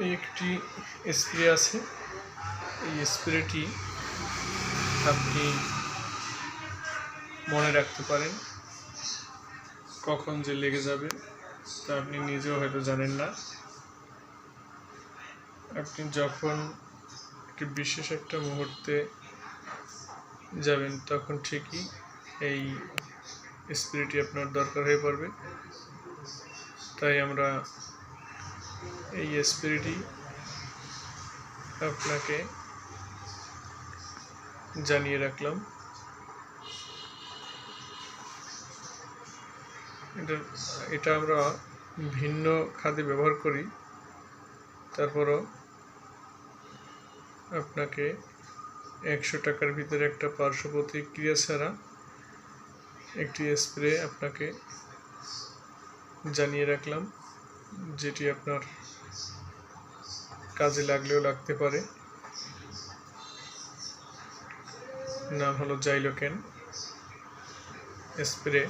এই একটি স্প্রে আছে। এই স্প্রেটি আপনি মনে রাখতে পারেন কখন যে লেগে যাবে তা আপনি নিজেও হয়তো জানেন না। আপনি যখন একটি বিশেষ একটা মুহূর্তে যাবেন তখন ঠিকই এই স্প্রেটি আপনার দরকার হয়ে পড়বে। তাই আমরা এই স্প্রেটি আপনাকে জানিয়ে রাখলাম। এটা এটা আমরা ভিন্ন খাদে ব্যবহার করি। তারপরও আপনাকে একশো টাকার ভিতরে একটা পার্শ্ব প্রতিক্রিয়া ছাড়া একটি স্প্রে আপনাকে জানিয়ে রাখলাম। যেটি আপনার কাজে লাগলেও লাগতে পারে। নাম হলো জাইলোকেন স্প্রে।